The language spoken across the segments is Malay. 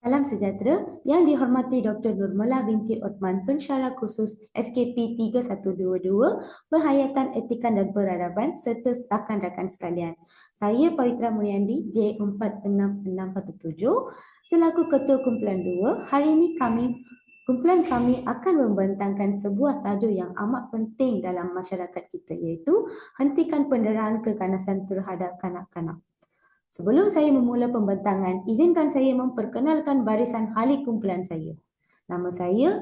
Salam sejahtera yang dihormati Dr. Nurmala binti Otman, pensyarah khusus SKP 3122, Penghayatan Etikan dan Peradaban serta rakan-rakan sekalian. Saya Pavitra Mulyandi, J46647, selaku Ketua Kumpulan 2. Hari ini kami Kumpulan kami akan membentangkan sebuah tajuk yang amat penting dalam masyarakat kita iaitu hentikan penderitaan keganasan terhadap kanak-kanak. Sebelum saya memula pembentangan, izinkan saya memperkenalkan barisan halik kumpulan saya. Nama saya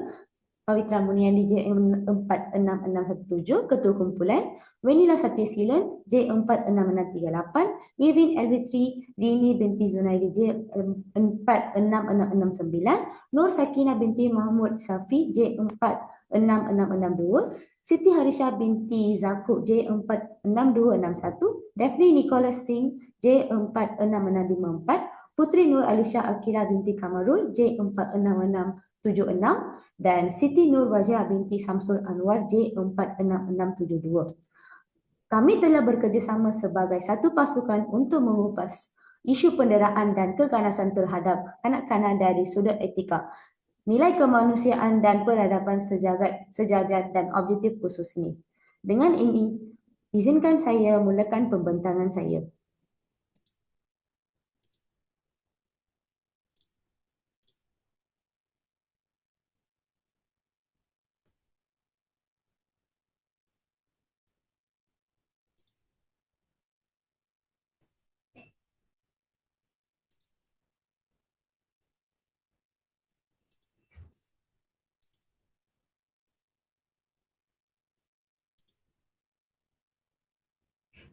Pavitra Munian DJ 46617, Ketua Kumpulan, Wenila Satyasilan J46638, Wivin Elvitri Rini binti Zunaidi J46669, Nur Sakina binti Mahmud Syafi J46662, Siti Harisha binti Zakuk J46261, Daphne Nicholas Singh J46654, Putri Nur Alisha Akira binti Kamarul J466 76 dan Siti Nur Wajah binti Samsul Anwar J46672. Kami telah bekerjasama sebagai satu pasukan untuk mengupas isu penderaan dan keganasan terhadap kanak-kanak dari sudut etika, nilai kemanusiaan dan peradaban sejagat, sejajar dan objektif khusus ini. Dengan ini, izinkan saya mulakan pembentangan saya.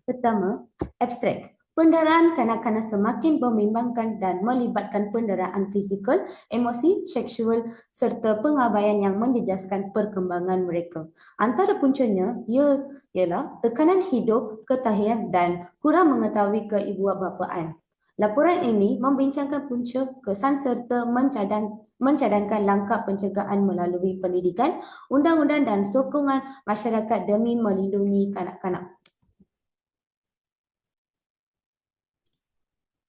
Pertama, abstrak. Penderaan kanak-kanak semakin membimbangkan dan melibatkan penderaan fizikal, emosi, seksual serta pengabaian yang menjejaskan perkembangan mereka. Antara puncanya ia ialah tekanan hidup, ketahian dan kurang mengetahui keibuabapaan. Laporan ini membincangkan punca kesan serta mencadang, mencadangkan langkah pencegahan melalui pendidikan, undang-undang dan sokongan masyarakat demi melindungi kanak-kanak.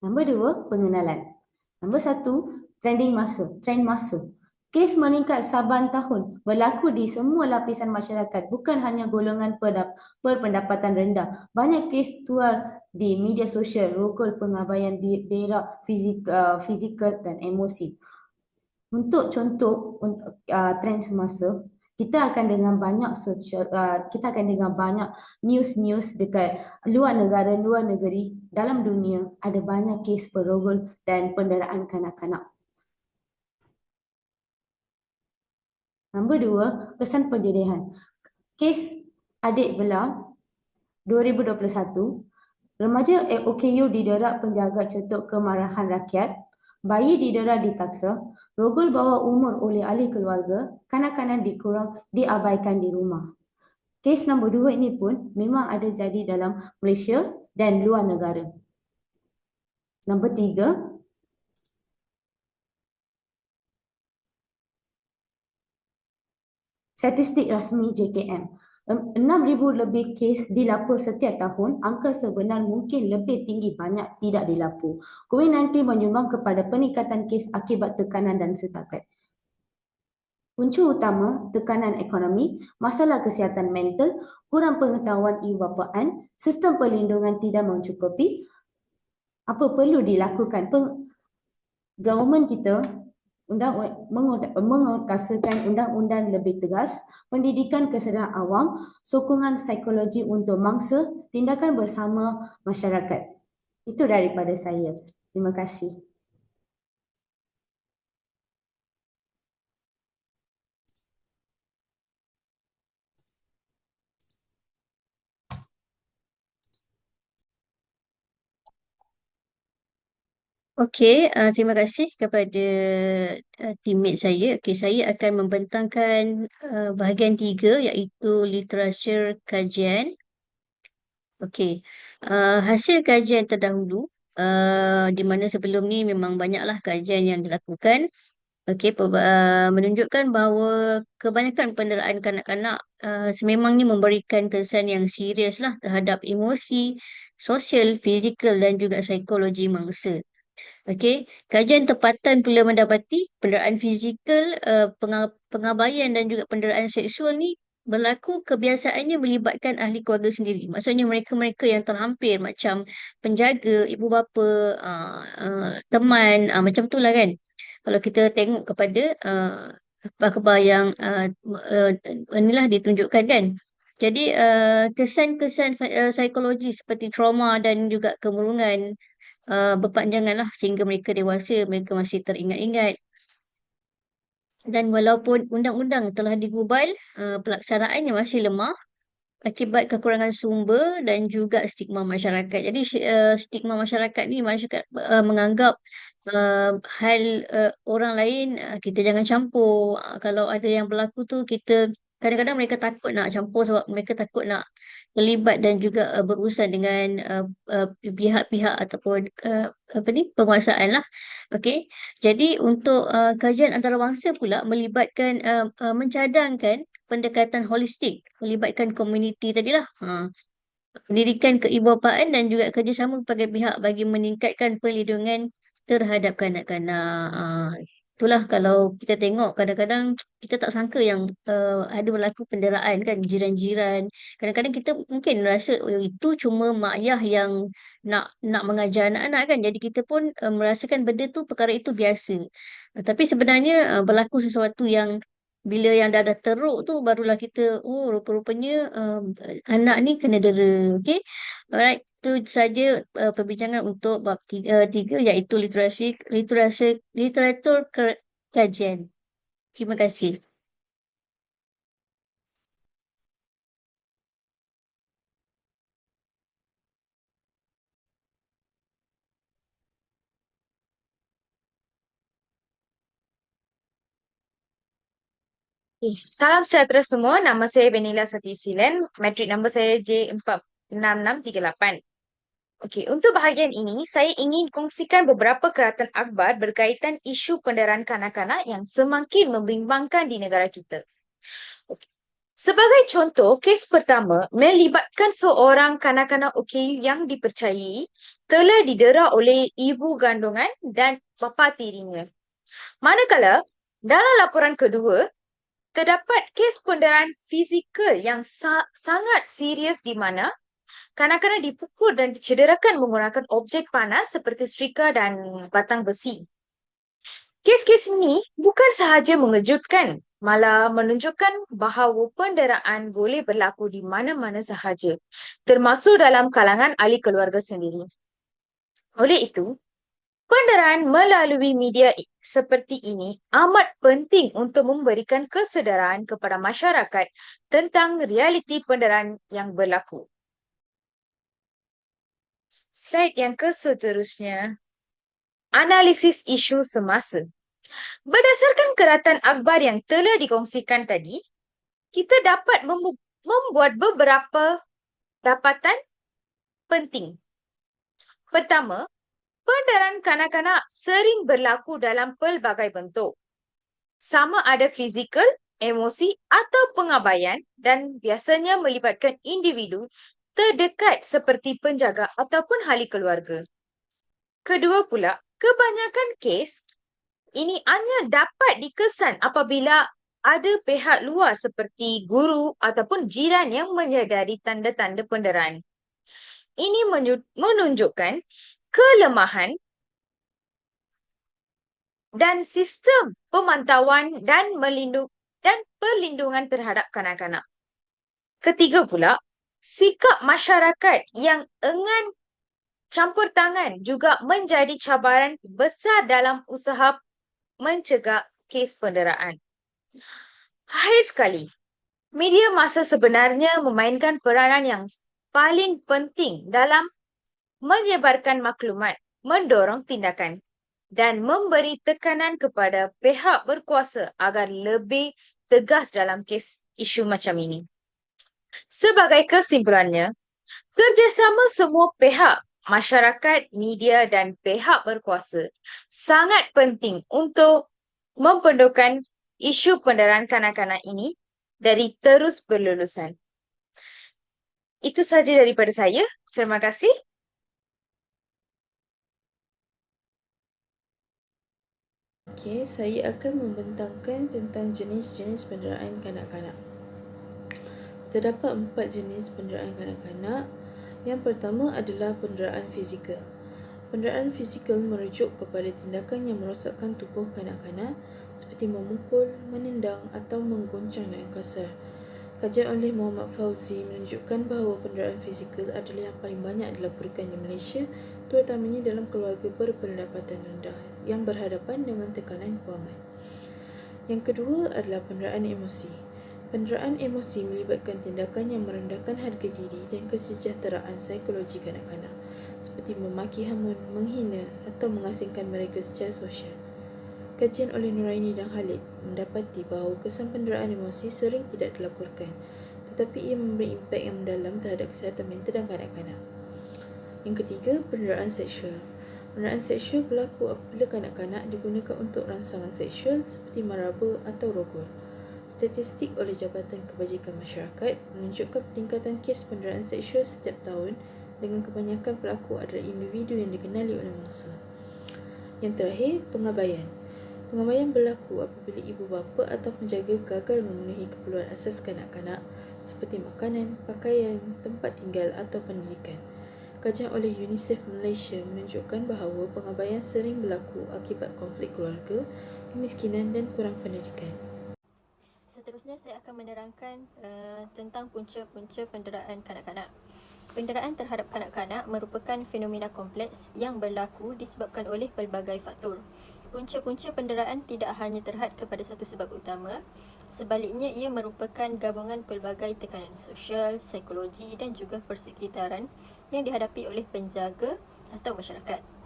Nombor dua, pengenalan. Nombor satu, trending masa, trend masa. Kes meningkat saban tahun berlaku di semua lapisan masyarakat, bukan hanya golongan berpendapatan rendah. Banyak kes tual di media sosial, rokol pengabaian di daerah uh, fizikal dan emosi. Untuk contoh uh, trend semasa, kita akan dengar banyak social, uh, kita akan dengar banyak news-news dekat luar negara, luar negeri, dalam dunia ada banyak kes perogol dan penderaan kanak-kanak. Nombor dua, kesan penjedihan. Kes adik belah 2021, remaja OKU diderak penjaga cetuk kemarahan rakyat bayi didera ditaksa, rogol bawah umur oleh ahli keluarga, kanak-kanak dikurang diabaikan di rumah. Kes nombor dua ini pun memang ada jadi dalam Malaysia dan luar negara. Nombor tiga, statistik rasmi JKM. 6,000 lebih kes dilapor setiap tahun, angka sebenar mungkin lebih tinggi banyak tidak dilapor. COVID-19 menyumbang kepada peningkatan kes akibat tekanan dan setakat. Punca utama, tekanan ekonomi, masalah kesihatan mental, kurang pengetahuan ibu bapaan, sistem perlindungan tidak mencukupi, apa perlu dilakukan? Peng- government kita undang menguatkan undang-undang lebih tegas, pendidikan kesedaran awam, sokongan psikologi untuk mangsa, tindakan bersama masyarakat. Itu daripada saya. Terima kasih. Okey, uh, terima kasih kepada uh, teammate saya. Okey, saya akan membentangkan uh, bahagian tiga iaitu literatur kajian. Okey, uh, hasil kajian terdahulu uh, di mana sebelum ni memang banyaklah kajian yang dilakukan. Okey, uh, menunjukkan bahawa kebanyakan penderaan kanak-kanak uh, sememangnya memberikan kesan yang serius lah terhadap emosi, sosial, fizikal dan juga psikologi mangsa. Okey, kajian tempatan pula mendapati penderaan fizikal, uh, penga- pengabaian dan juga penderaan seksual ni berlaku kebiasaannya melibatkan ahli keluarga sendiri. Maksudnya mereka-mereka yang terhampir macam penjaga, ibu bapa, uh, uh, teman, uh, macam tu lah kan. Kalau kita tengok kepada uh, khabar yang uh, uh, inilah ditunjukkan kan. Jadi uh, kesan-kesan uh, psikologi seperti trauma dan juga kemurungan uh, berpanjangan lah sehingga mereka dewasa, mereka masih teringat-ingat. Dan walaupun undang-undang telah digubal, uh, pelaksanaannya masih lemah akibat kekurangan sumber dan juga stigma masyarakat. Jadi uh, stigma masyarakat ni masyarakat uh, menganggap uh, hal uh, orang lain uh, kita jangan campur. Uh, kalau ada yang berlaku tu kita kadang-kadang mereka takut nak campur sebab mereka takut nak terlibat dan juga uh, berurusan dengan uh, uh, pihak-pihak ataupun uh, apa ni penguasaan lah. Okey. Jadi untuk uh, kajian antarabangsa pula melibatkan uh, uh, mencadangkan pendekatan holistik, melibatkan komuniti tadilah. Ha. Pendidikan keibubapaan dan juga kerjasama pelbagai pihak bagi meningkatkan perlindungan terhadap kanak-kanak. Itulah kalau kita tengok kadang-kadang kita tak sangka yang uh, ada berlaku penderaan kan jiran-jiran. Kadang-kadang kita mungkin rasa oh, itu cuma mak ayah yang nak nak mengajar anak-anak kan. Jadi kita pun uh, merasakan benda tu perkara itu biasa. Uh, tapi sebenarnya uh, berlaku sesuatu yang bila yang dah, dah teruk tu barulah kita oh rupa-rupanya uh, anak ni kena dera. Okay. Alright. Itu saja uh, perbincangan untuk bab tiga, uh, tiga iaitu literasi, literasi, literatur kajian. Terima kasih. Okay. Salam sejahtera semua. Nama saya Benila Sati Silen. Matrik nombor saya J46638. Okey, untuk bahagian ini, saya ingin kongsikan beberapa keratan akhbar berkaitan isu penderaan kanak-kanak yang semakin membimbangkan di negara kita. Okay. Sebagai contoh, kes pertama melibatkan seorang kanak-kanak OKU yang dipercayai telah didera oleh ibu gandungan dan bapa tirinya. Manakala, dalam laporan kedua, terdapat kes penderaan fizikal yang sa- sangat serius di mana kanak-kanak dipukul dan dicederakan menggunakan objek panas seperti serika dan batang besi. Kes-kes ini bukan sahaja mengejutkan, malah menunjukkan bahawa penderaan boleh berlaku di mana-mana sahaja, termasuk dalam kalangan ahli keluarga sendiri. Oleh itu, penderaan melalui media seperti ini amat penting untuk memberikan kesedaran kepada masyarakat tentang realiti penderaan yang berlaku. Slide yang ke seterusnya. Analisis isu semasa. Berdasarkan keratan akhbar yang telah dikongsikan tadi, kita dapat membuat beberapa dapatan penting. Pertama, penderaan kanak-kanak sering berlaku dalam pelbagai bentuk. Sama ada fizikal, emosi atau pengabaian dan biasanya melibatkan individu terdekat seperti penjaga ataupun ahli keluarga. Kedua pula, kebanyakan kes ini hanya dapat dikesan apabila ada pihak luar seperti guru ataupun jiran yang menyedari tanda-tanda penderaan. Ini menunjukkan kelemahan dan sistem pemantauan dan melindung dan perlindungan terhadap kanak-kanak. Ketiga pula, sikap masyarakat yang enggan campur tangan juga menjadi cabaran besar dalam usaha mencegah kes penderaan. Akhir sekali, media masa sebenarnya memainkan peranan yang paling penting dalam menyebarkan maklumat, mendorong tindakan dan memberi tekanan kepada pihak berkuasa agar lebih tegas dalam kes isu macam ini. Sebagai kesimpulannya, kerjasama semua pihak, masyarakat, media dan pihak berkuasa sangat penting untuk mempendokan isu penderaan kanak-kanak ini dari terus berlulusan. Itu saja daripada saya. Terima kasih. Okey, saya akan membentangkan tentang jenis-jenis penderaan kanak-kanak. Terdapat empat jenis penderaan kanak-kanak. Yang pertama adalah penderaan fizikal. Penderaan fizikal merujuk kepada tindakan yang merosakkan tubuh kanak-kanak seperti memukul, menendang atau menggoncang dengan kasar. Kajian oleh Muhammad Fauzi menunjukkan bahawa penderaan fizikal adalah yang paling banyak dilaporkan di Malaysia terutamanya dalam keluarga berpendapatan rendah yang berhadapan dengan tekanan kewangan. Yang kedua adalah penderaan emosi. Penderaan emosi melibatkan tindakan yang merendahkan harga diri dan kesejahteraan psikologi kanak-kanak seperti memaki hamun, menghina atau mengasingkan mereka secara sosial. Kajian oleh Nuraini dan Khalid mendapati bahawa kesan penderaan emosi sering tidak dilaporkan tetapi ia memberi impak yang mendalam terhadap kesihatan mental dan kanak-kanak. Yang ketiga, penderaan seksual. Penderaan seksual berlaku apabila kanak-kanak digunakan untuk rangsangan seksual seperti maraba atau rogol. Statistik oleh Jabatan Kebajikan Masyarakat menunjukkan peningkatan kes penderaan seksual setiap tahun dengan kebanyakan pelaku adalah individu yang dikenali oleh mangsa. Yang terakhir, pengabaian. Pengabaian berlaku apabila ibu bapa atau penjaga gagal memenuhi keperluan asas kanak-kanak seperti makanan, pakaian, tempat tinggal atau pendidikan. Kajian oleh UNICEF Malaysia menunjukkan bahawa pengabaian sering berlaku akibat konflik keluarga, kemiskinan dan kurang pendidikan. Seterusnya saya akan menerangkan uh, tentang punca-punca penderaan kanak-kanak. Penderaan terhadap kanak-kanak merupakan fenomena kompleks yang berlaku disebabkan oleh pelbagai faktor. Punca-punca penderaan tidak hanya terhad kepada satu sebab utama, sebaliknya ia merupakan gabungan pelbagai tekanan sosial, psikologi dan juga persekitaran yang dihadapi oleh penjaga atau masyarakat.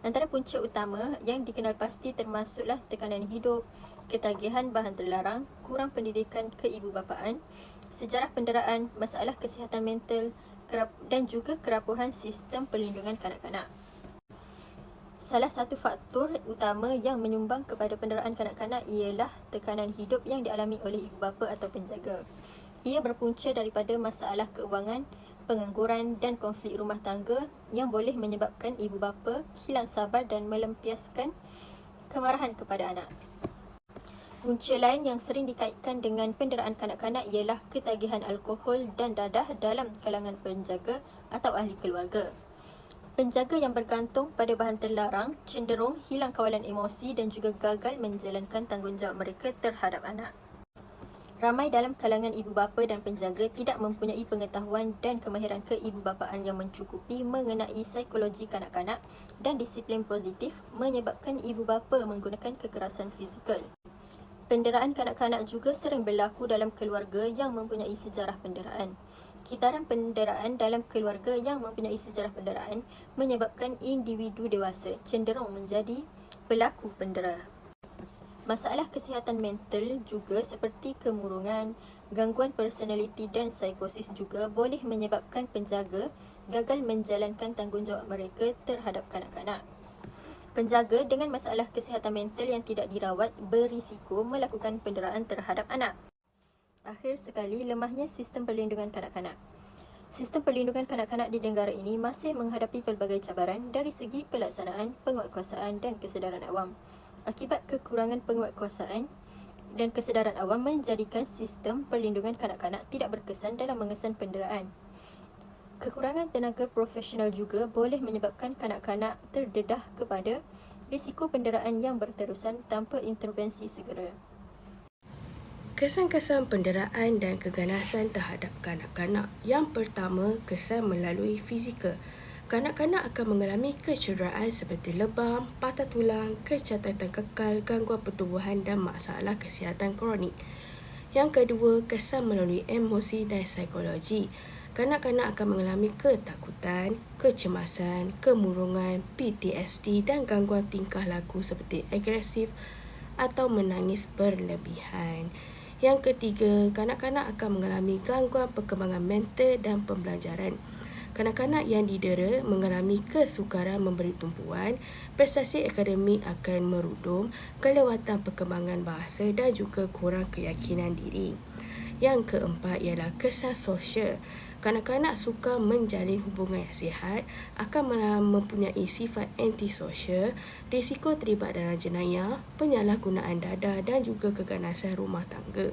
Antara punca utama yang dikenal pasti termasuklah tekanan hidup, ketagihan bahan terlarang, kurang pendidikan keibubapaan, sejarah penderaan, masalah kesihatan mental dan juga kerapuhan sistem perlindungan kanak-kanak. Salah satu faktor utama yang menyumbang kepada penderaan kanak-kanak ialah tekanan hidup yang dialami oleh ibu bapa atau penjaga. Ia berpunca daripada masalah keuangan, pengangguran dan konflik rumah tangga yang boleh menyebabkan ibu bapa hilang sabar dan melempiaskan kemarahan kepada anak. Punca lain yang sering dikaitkan dengan penderaan kanak-kanak ialah ketagihan alkohol dan dadah dalam kalangan penjaga atau ahli keluarga. Penjaga yang bergantung pada bahan terlarang cenderung hilang kawalan emosi dan juga gagal menjalankan tanggungjawab mereka terhadap anak. Ramai dalam kalangan ibu bapa dan penjaga tidak mempunyai pengetahuan dan kemahiran keibubapaan yang mencukupi mengenai psikologi kanak-kanak dan disiplin positif menyebabkan ibu bapa menggunakan kekerasan fizikal. Penderaan kanak-kanak juga sering berlaku dalam keluarga yang mempunyai sejarah penderaan. Kitaran penderaan dalam keluarga yang mempunyai sejarah penderaan menyebabkan individu dewasa cenderung menjadi pelaku pendera. Masalah kesihatan mental juga seperti kemurungan, gangguan personaliti dan psikosis juga boleh menyebabkan penjaga gagal menjalankan tanggungjawab mereka terhadap kanak-kanak. Penjaga dengan masalah kesihatan mental yang tidak dirawat berisiko melakukan penderaan terhadap anak. Akhir sekali, lemahnya sistem perlindungan kanak-kanak. Sistem perlindungan kanak-kanak di negara ini masih menghadapi pelbagai cabaran dari segi pelaksanaan, penguatkuasaan dan kesedaran awam. Akibat kekurangan penguatkuasaan dan kesedaran awam menjadikan sistem perlindungan kanak-kanak tidak berkesan dalam mengesan penderaan. Kekurangan tenaga profesional juga boleh menyebabkan kanak-kanak terdedah kepada risiko penderaan yang berterusan tanpa intervensi segera. Kesan-kesan penderaan dan keganasan terhadap kanak-kanak. Yang pertama, kesan melalui fizikal. Kanak-kanak akan mengalami kecederaan seperti lebam, patah tulang, kecacatan kekal, gangguan pertumbuhan dan masalah kesihatan kronik. Yang kedua, kesan melalui emosi dan psikologi. Kanak-kanak akan mengalami ketakutan, kecemasan, kemurungan, PTSD dan gangguan tingkah laku seperti agresif atau menangis berlebihan. Yang ketiga, kanak-kanak akan mengalami gangguan perkembangan mental dan pembelajaran. Kanak-kanak yang didera mengalami kesukaran memberi tumpuan, prestasi akademik akan merudum, kelewatan perkembangan bahasa dan juga kurang keyakinan diri. Yang keempat ialah kesan sosial. Kanak-kanak suka menjalin hubungan yang sihat akan mempunyai sifat antisosial, risiko terlibat dalam jenayah, penyalahgunaan dadah dan juga keganasan rumah tangga.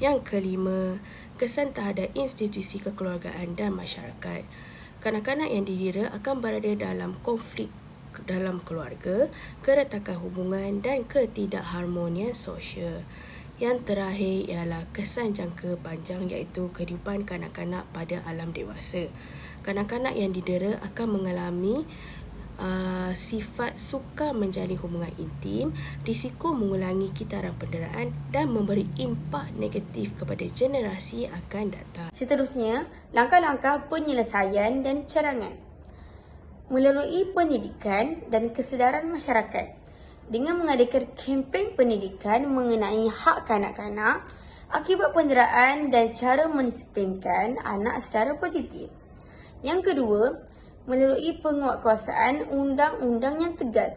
Yang kelima, kesan terhadap institusi kekeluargaan dan masyarakat. Kanak-kanak yang didira akan berada dalam konflik dalam keluarga, keretakan hubungan dan ketidakharmonian sosial. Yang terakhir ialah kesan jangka panjang iaitu kehidupan kanak-kanak pada alam dewasa. Kanak-kanak yang didera akan mengalami uh, sifat suka menjalin hubungan intim, risiko mengulangi kitaran penderaan dan memberi impak negatif kepada generasi akan datang. Seterusnya, langkah-langkah penyelesaian dan cadangan melalui pendidikan dan kesedaran masyarakat dengan mengadakan kempen pendidikan mengenai hak kanak-kanak, akibat penderaan dan cara mendisiplinkan anak secara positif. Yang kedua, melalui penguatkuasaan undang-undang yang tegas.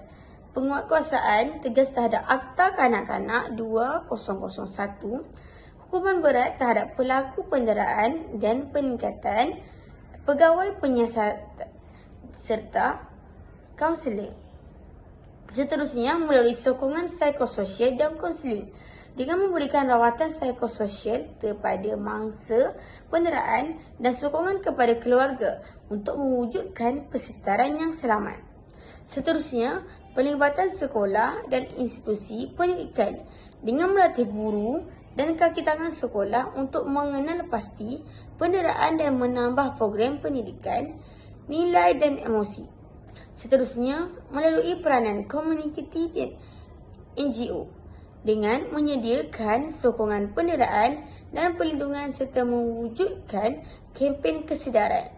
Penguatkuasaan tegas terhadap Akta Kanak-Kanak 2001, hukuman berat terhadap pelaku penderaan dan peningkatan pegawai penyiasat serta kaunseling. Seterusnya, melalui sokongan psikososial dan konseling dengan memberikan rawatan psikososial kepada mangsa penderaan dan sokongan kepada keluarga untuk mewujudkan persekitaran yang selamat. Seterusnya, pelibatan sekolah dan institusi pendidikan dengan melatih guru dan kaki tangan sekolah untuk mengenal pasti penderaan dan menambah program pendidikan, nilai dan emosi. Seterusnya, melalui peranan komuniti dan NGO dengan menyediakan sokongan penderaan dan perlindungan serta mewujudkan kempen kesedaran.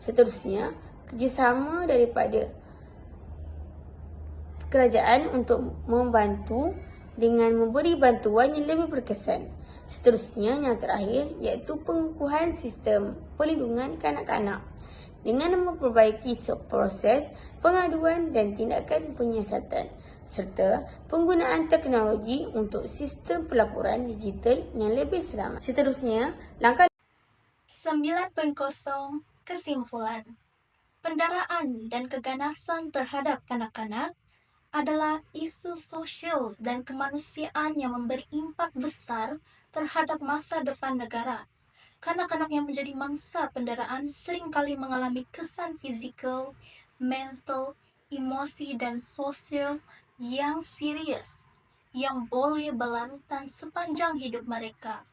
Seterusnya, kerjasama daripada kerajaan untuk membantu dengan memberi bantuan yang lebih berkesan. Seterusnya, yang terakhir iaitu pengukuhan sistem perlindungan kanak-kanak dengan memperbaiki proses pengaduan dan tindakan penyiasatan serta penggunaan teknologi untuk sistem pelaporan digital yang lebih selamat. Seterusnya, langkah 9.0 Kesimpulan Pendaraan dan keganasan terhadap kanak-kanak adalah isu sosial dan kemanusiaan yang memberi impak besar terhadap masa depan negara Kanak-kanak yang menjadi mangsa pendaraan seringkali mengalami kesan fizikal, mental, emosi, dan sosial yang serius yang boleh berlarutan sepanjang hidup mereka.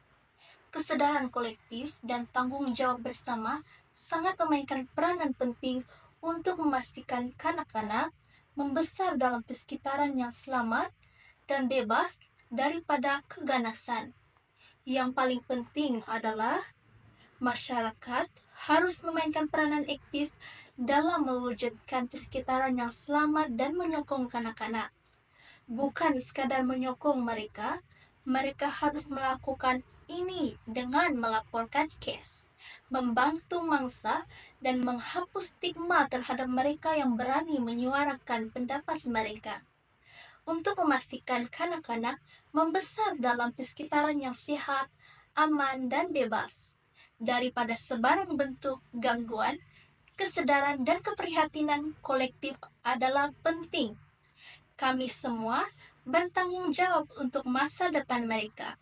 Kesadaran kolektif dan tanggung jawab bersama sangat memainkan peranan penting untuk memastikan kanak-kanak membesar dalam persekitaran yang selamat dan bebas daripada keganasan. Yang paling penting adalah masyarakat harus memainkan peranan aktif dalam mewujudkan persekitaran yang selamat dan menyokong kanak-kanak. Bukan sekadar menyokong mereka, mereka harus melakukan ini dengan melaporkan kes, membantu mangsa, dan menghapus stigma terhadap mereka yang berani menyuarakan pendapat mereka. Untuk memastikan kanak-kanak membesar dalam persekitaran yang sehat, aman, dan bebas daripada sebarang bentuk gangguan, kesadaran dan keprihatinan kolektif adalah penting. Kami semua bertanggung jawab untuk masa depan mereka.